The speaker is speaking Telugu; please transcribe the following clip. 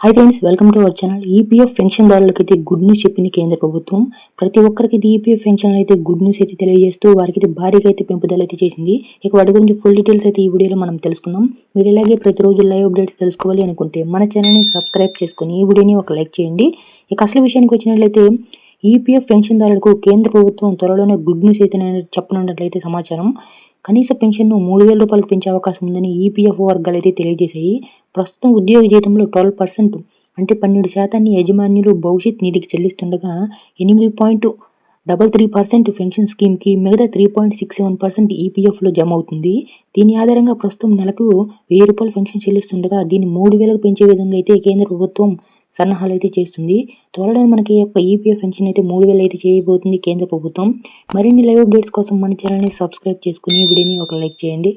Hi friends welcome to our channel EPF పెన్షన్దారులకు అయితే గుడ్ న్యూస్ చెప్పింది కేంద్ర ప్రభుత్వం. ప్రతి ఒక్కరికి ఇది ఈపీఎఫ్ పెన్షన్ అయితే గుడ్ న్యూస్ అయితే తెలియజేస్తూ వారికి అయితే భారీగా అయితే పెంపుదల అయితే చేసింది. ఇక వాటి గురించి ఫుల్ డీటెయిల్స్ అయితే ఈ వీడియోలో మనం తెలుసుకుందాం. మీరు ఇలాగే ప్రతిరోజు లైవ్ అప్డేట్స్ తెలుసుకోవాలి అనుకుంటే మన ఛానల్ని సబ్స్క్రైబ్ చేసుకుని ఈ వీడియోని ఒక లైక్ చేయండి. ఇక అసలు విషయానికి వచ్చినట్లయితే ఈపీఎఫ్ పెన్షన్దారులకు కేంద్ర ప్రభుత్వం త్వరలోనే గుడ్ న్యూస్ అయితే చెప్పనున్నట్లయితే సమాచారం. కనీస పెన్షన్ను మూడు వేల రూపాయలకు పెంచే అవకాశం ఉందని ఈపీఎఫ్ఓ వర్గాలు అయితే తెలియజేశాయి. ప్రస్తుతం ఉద్యోగ జీతంలో ట్వెల్వ్ పర్సెంట్ అంటే పన్నెండు శాతాన్ని యజమానులు భవిష్యత్ నిధికి చెల్లిస్తుండగా ఎనిమిది point double three percent pension స్కీమ్కి మిగతా three point six seven percent ఈపీఎఫ్లో జమ అవుతుంది. దీని ఆధారంగా ప్రస్తుతం నెలకు వెయ్యి రూపాయలు పెన్షన్ చెల్లిస్తుండగా దీన్ని మూడు వేలకు పెంచే విధంగా అయితే కేంద్ర ప్రభుత్వం సన్నాహాలు అయితే చేస్తుంది. త్వరలో మనకి యొక్క ఈపీఎఫ్ పెన్షన్ అయితే మూడు వేలు అయితే చేయబోతుంది కేంద్ర ప్రభుత్వం. మరిన్ని లైవ్ అప్డేట్స్ కోసం మన ఛానల్ని సబ్స్క్రైబ్ చేసుకుని వీడియోని ఒక లైక్ చేయండి.